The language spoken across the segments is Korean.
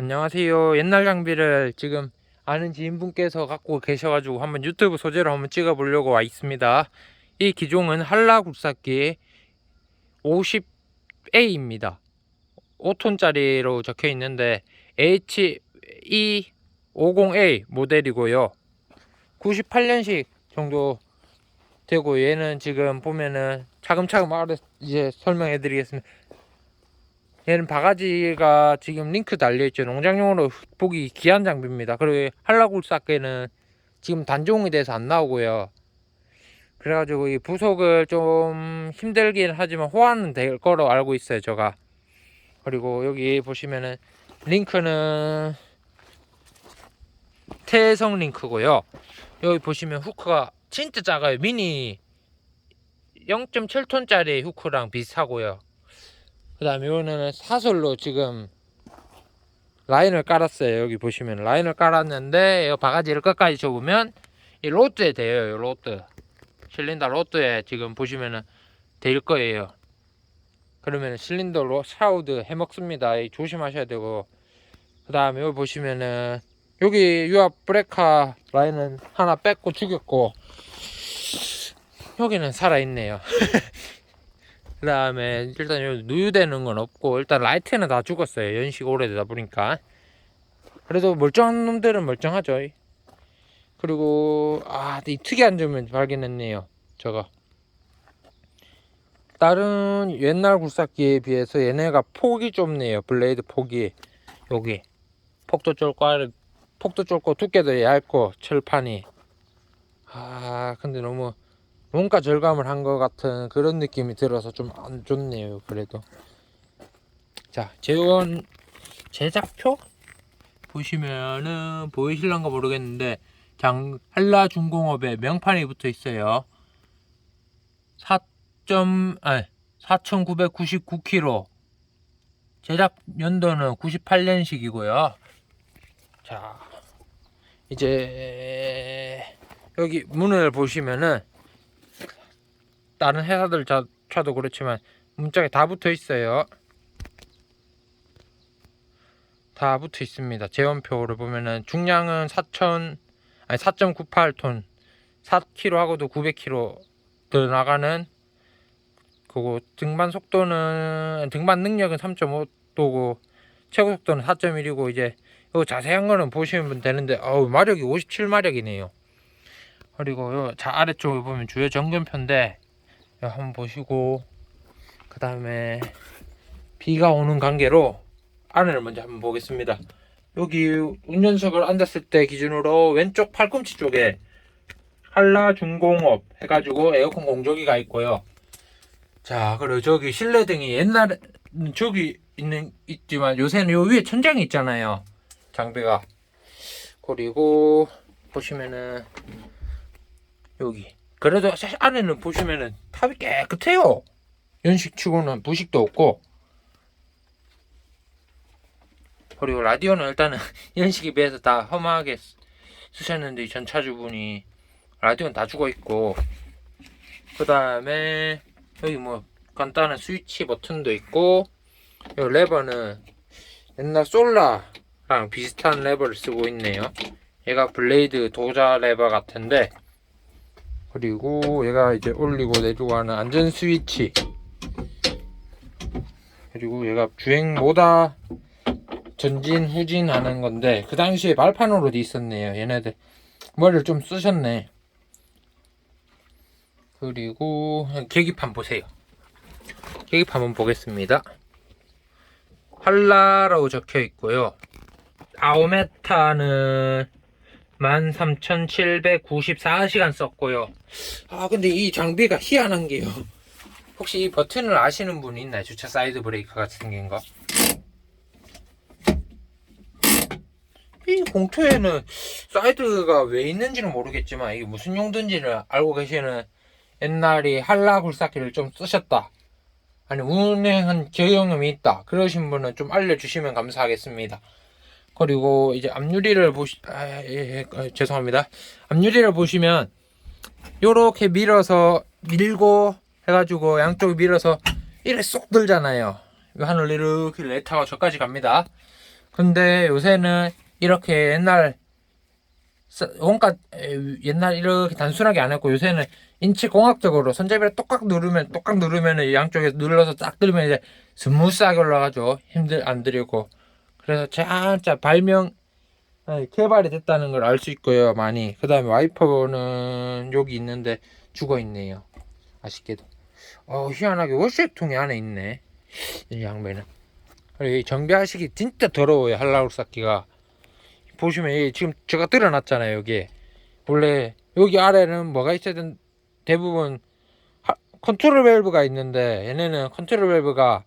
안녕하세요. 옛날 장비를 지금 아는 지인분께서 갖고 계셔가지고 한번 유튜브 소재로 한번 찍어보려고 와 있습니다. 이 기종은 한라 굴삭기 50A입니다. 5톤짜리로 적혀 있는데 HE50A 모델이고요. 98년식 정도 되고 얘는 지금 보면은 차근차근 아래 이제 설명해 드리겠습니다. 얘는 바가지가 지금 링크 달려있죠. 농장용으로 보기 귀한 장비입니다. 그리고 한라굴삭개는 지금 단종이 돼서 안 나오고요. 그래가지고 이 부속을 좀 힘들긴 하지만 호환은 될 거로 알고 있어요. 제가. 그리고 여기 보시면은 링크는 태성 링크고요. 여기 보시면 후크가 진짜 작아요. 미니 0.7톤짜리 후크랑 비슷하고요. 그 다음에 이거는 사솔로 지금 라인을 깔았어요. 여기 보시면 라인을 깔았는데 이 바가지를 끝까지 접으면 이 로드에 돼요. 이 로드 실린더 로드에 지금 보시면은 될 거예요. 그러면 실린더 로 샤우드 해먹습니다. 이 조심하셔야 되고 그 다음에 여기 보시면은 여기 유압 브레이커 라인은 하나 뺐고 죽였고 여기는 살아있네요. 그 다음에 일단 여기 누유되는 건 없고 일단 라이트는 다 죽었어요. 연식 오래되다 보니까. 그래도 멀쩡한 놈들은 멀쩡하죠. 그리고 아이 특이한 점을 발견했네요 저거. 다른 옛날 굴삭기에 비해서 얘네가 폭이 좁네요. 블레이드 폭이. 여기. 폭도 좁고 아래 폭도 좁고 두께도 얇고 철판이. 아 근데 너무 원가 절감을 한 것 같은 그런 느낌이 들어서 좀 안 좋네요. 그래도 자 재원 제작표 보시면은 보이실란가 모르겠는데 장 한라 중공업에 명판이 붙어 있어요. 4. 아 4,999kg 제작 연도는 98년식이고요. 자 이제 여기 문을 보시면은 다른 회사들 자, 차도 그렇지만 문짝에 다 붙어 있어요. 다 붙어 있습니다. 재원표를 보면은 중량은 4천 아니 4.98톤 4kg 하고도 900kg 더 나가는 그거 등반 속도는 등반 능력은 3.5도고 최고 속도는 4.1이고 이제 요 자세한 거는 보시면 되는데 어우 마력이 57마력이네요. 그리고 요 자 아래쪽에 보면 주요 이거 한번 보시고 그 다음에 비가 오는 관계로 안을 먼저 한번 보겠습니다. 여기 운전석을 앉았을 때 기준으로 왼쪽 팔꿈치 쪽에 한라 중공업 해가지고 에어컨 공조기가 있고요. 자 그리고 저기 실내등이 옛날에 저기 있는 있지만 요새는 요 위에 천장이 있잖아요. 장비가 그리고 보시면은 여기 그래도 사실 안에는 보시면은 탑이 깨끗해요. 연식 치고는 부식도 없고. 그리고 라디오는 일단은 연식에 비해서 다 험하게 쓰- 쓰셨는데 이 전차주분이 라디오는 다 죽어 있고. 그 다음에 여기 뭐 간단한 스위치 버튼도 있고. 이 레버는 옛날 솔라랑 비슷한 레버를 쓰고 있네요. 얘가 블레이드 도자 레버 같은데 그리고 얘가 이제 올리고 내리고 하는 안전 스위치. 그리고 얘가 주행 모다 전진 후진 하는 건데 그 당시에 발판으로 돼 있었네요 얘네들. 머리를 좀 쓰셨네. 그리고 계기판 보세요. 계기판 한번 보겠습니다. 한라라고 적혀 있고요. 아오메타는 13,794시간 썼고요. 아 근데 이 장비가 희한한 게요. 혹시 이 버튼을 아시는 분이 있나요? 주차 사이드 브레이크 같이 생긴 거. 이 봉투에는 사이드가 왜 있는지는 모르겠지만 이게 무슨 용도인지를 알고 계시는 옛날에 한라 굴삭기를 좀 쓰셨다. 아니 운행한 경험이 있다. 그러신 분은 좀 알려주시면 감사하겠습니다. 그리고 이제 앞유리를 보시 아, 예, 예, 어, 죄송합니다. 앞유리를 보시면 요렇게 밀어서 밀고 해가지고 양쪽 밀어서 이래 쏙 들잖아요. 이 하늘 이렇게 레타가 저까지 갑니다. 근데 요새는 이렇게 옛날 서- 원가 에, 옛날 이렇게 단순하게 안 했고 요새는 인체 공학적으로 손잡이를 똑깍 누르면 똑깍 누르면 양쪽에 눌러서 딱 들면 이제 스무스하게 올라가죠 힘들 안 들이고 그래서 진짜 발명 개발이 됐다는 걸 알 수 있고요 많이. 그 다음에 와이퍼는 여기 있는데 죽어 있네요. 아쉽게도. 어 희한하게 워시통이 안에 있네. 이 양배는. 그리고 이 정비하시기 진짜 더러워요 한라울 쌓기가. 보시면 이 지금 제가 들어놨잖아요 여기 원래 여기 아래는 뭐가 있어야 된 대부분 하- 컨트롤 밸브가 있는데 얘네는 컨트롤 밸브가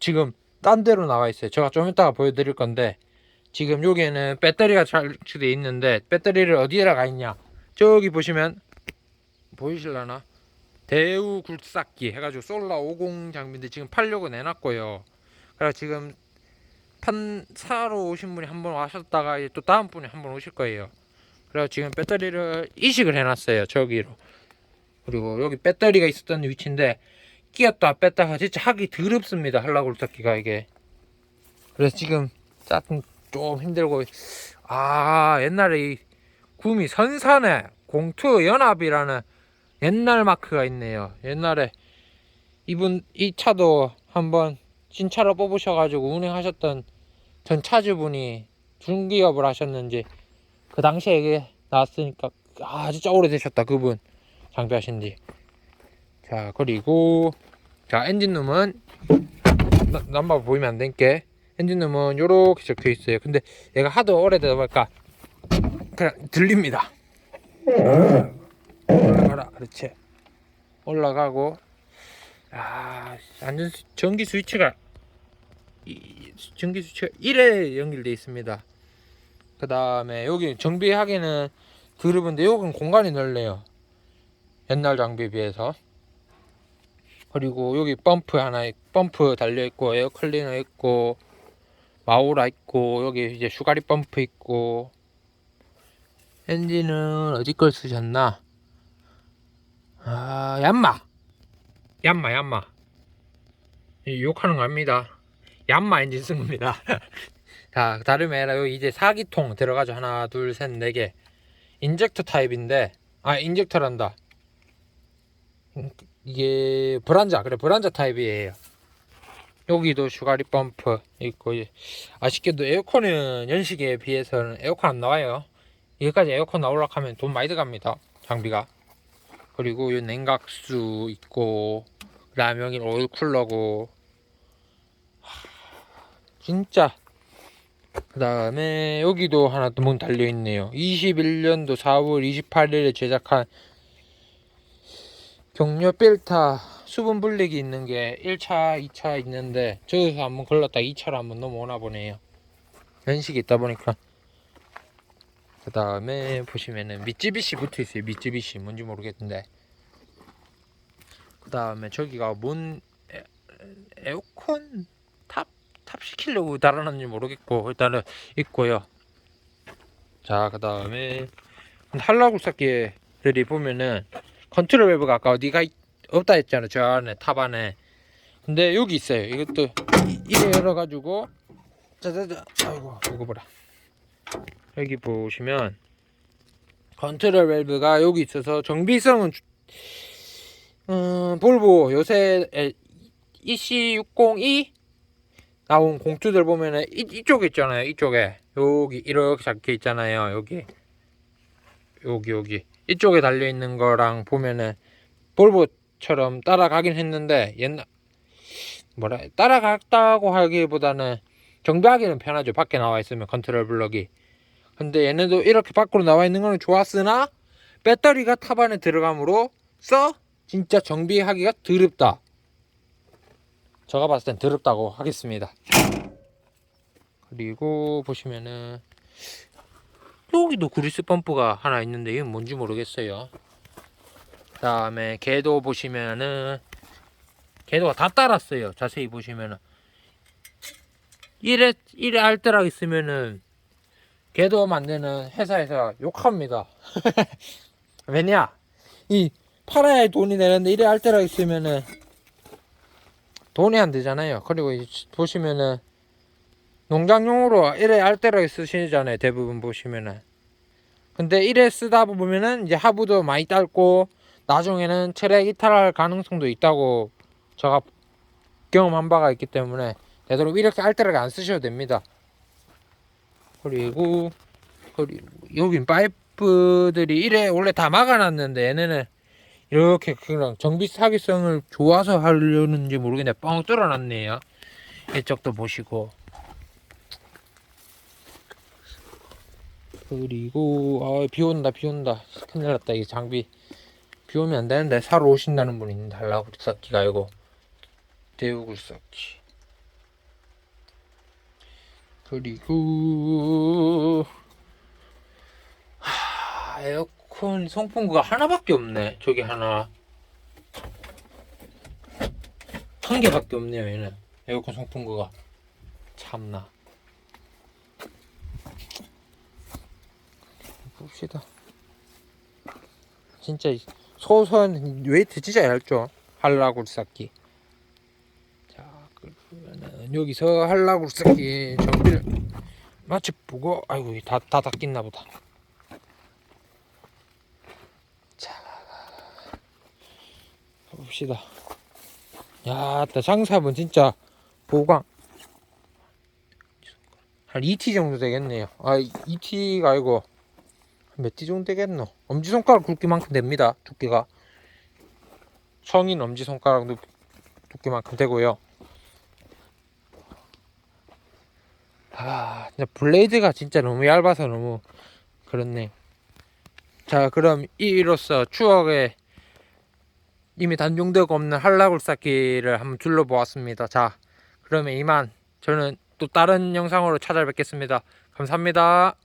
지금 딴 데로 나와 있어요. 제가 좀 이따가 보여드릴 건데 지금 여기에는 배터리가 장치되어 있는데 배터리를 어디에다 가 있냐? 저기 보시면 보이실라나? 대우 굴삭기 해가지고 솔라 50 장비인데 지금 팔려고 내놨고요. 그래서 지금 판 사러 오신 분이 한 번 와셨다가 또 다음 분이 한 번 오실 거예요. 그래서 지금 배터리를 이식을 해놨어요 저기로. 그리고 여기 배터리가 있었던 위치인데 끼었다 뺐다가 진짜 하기 더럽습니다. 한라굴삭기가 이게. 그래서 지금 조금 좀 힘들고 아 옛날에 이 구미 선산에 공투 연합이라는 옛날 마크가 있네요. 옛날에 이분 이 차도 한번 신차로 뽑으셔가지고 운행하셨던 전 차주분이 중기업을 하셨는지 그 당시에 이게 나왔으니까 아 진짜 오래되셨다 그분. 장비하신지 자 그리고 자 엔진룸은 나- 남바 보이면 안 되니까 엔진룸은 요렇게 적혀 있어요. 근데 얘가 하도 오래되다 보니까 그냥 들립니다. 올라가라 그렇지. 올라가고. 아 스- 전기 스위치가 이- 이 전기 스위치가 1에 연결되어 있습니다. 그 다음에 여기 정비하기는 드럽은데 여기는 공간이 넓네요. 옛날 장비에 비해서 그리고 여기 펌프 하나 있- 펌프 달려 있고 에어 클리너 있고 마우라 있고 여기 이제 슈가리 펌프 있고. 엔진은 어디 걸 쓰셨나? 아 얀마. 얀마 얀마. 이 욕하는 거 아닙니다. 얀마 엔진 쓴 겁니다. 자 다름이 아니라 이제 사기통 들어가죠. 하나 둘 셋 네 개. 인젝터 타입인데 아 인젝터란다. 음, 이게 브란자 그래 브란자 타입이에요. 여기도 슈가리 펌프 있고 아쉽게도 에어컨은 연식에 비해서는 에어컨 안 나와요. 여기까지 에어컨 나오려고 하면 돈 많이 들어갑니다 장비가. 그리고 이 냉각수 있고 여기 오일 쿨러고. 하, 진짜. 그 다음에 여기도 하나 또 문 달려 있네요. 21년도 4월 28일에 제작한 격려 필터 수분 분리기 있는 게 1차, 2차 있는데 저기서 한번 걸렀다 2차로 한번 넘어오나 보네요. 연식이 있다 보니까 그 다음에 보시면은 미쯔비시 붙어 있어요. 미쯔비시 뭔지 모르겠는데 그 다음에 저기가 뭔 에, 에어컨 탑, 탑 시키려고 달아놨는지 모르겠고 일단은 있고요. 자 그 다음에 한라굴삭기들이 보면은 컨트롤 밸브가 아까 어디가 있- 없다 했잖아 저 안에 탑 안에. 근데 여기 있어요. 이것도 이- 이래 열어가지고. 짜자자 아이고 이거 보라. 여기 보시면 컨트롤 밸브가 여기 있어서 정비성은 주- 음, 볼보 요새 EC602 나온 공투들 보면은 이, 이쪽에 있잖아요 이쪽에. 여기 이렇게 적혀 있잖아요 여기. 여기 여기 이쪽에 달려 있는 거랑 보면은 볼보처럼 따라가긴 했는데 옛날 뭐라 따라갔다고 하기보다는 정비하기는 편하죠. 밖에 나와 있으면 컨트롤 블럭이. 근데 얘네도 이렇게 밖으로 나와 있는 거는 좋았으나 배터리가 탑 안에 들어감으로 써? 진짜 정비하기가 더럽다. 제가 봤을 땐 더럽다고 하겠습니다. 그리고 보시면은 여기도 그리스 펌프가 하나 있는데 이건 뭔지 모르겠어요. 그 다음에 궤도 보시면은 궤도가 다 따랐어요. 자세히 보시면은 1회 1회 알뜰하게 있으면은 궤도 만드는 회사에서 욕합니다. 왜냐? 이 팔아야 돈이 되는데 1회 알뜰하게 있으면은 돈이 안 되잖아요. 그리고 이 보시면은 농장용으로 이래 알뜰하게 쓰시잖아요 대부분 보시면은 근데 이래 쓰다 보면은 이제 하부도 많이 딸고 나중에는 철액 이탈할 가능성도 있다고 제가 경험한 바가 있기 때문에 되도록 이렇게 알뜰하게 안 쓰셔도 됩니다. 그리고 그리고 여긴 파이프들이 이래 원래 다 막아놨는데 얘네는 이렇게 그냥 정비 사기성을 좋아서 하려는지 모르겠네. 뻥 뚫어놨네요. 이쪽도 보시고 그리고 아, 비 온다 비 온다. 큰일 났다. 이 장비. 비 오면 안 되는데 사러 오신다는 분이 있는데 달라고 굴삭기가 아니고 대우 굴삭기 그리고 하, 에어컨 송풍구가 하나밖에 없네. 저기 하나. 한 개밖에 없네요 얘는. 에어컨 송풍구가. 참나 봅시다. 진짜 이 소선 웨이트 진짜 얇죠? 한라굴 쌓기 자 그러면은 여기서 한라굴 쌓기 정비를 마치 보고 아이고 다 다 닦였나 보다. 자 봅시다. 야, 나 장삽은 진짜 보강. 한 2T 정도 되겠네요. 아, 2T가 아니고 몇 T 정도 되겠노? 엄지손가락 굵기만큼 됩니다. 두께가 성인 엄지손가락 높- 두께만큼 되고요. 아, 진짜 블레이드가 진짜 너무 얇아서 너무 그렇네. 자, 그럼 이로써 추억의 이미 단종되고 없는 한라굴 쌓기를 한번 둘러보았습니다. 자, 그러면 이만 저는 또 다른 영상으로 찾아뵙겠습니다. 감사합니다.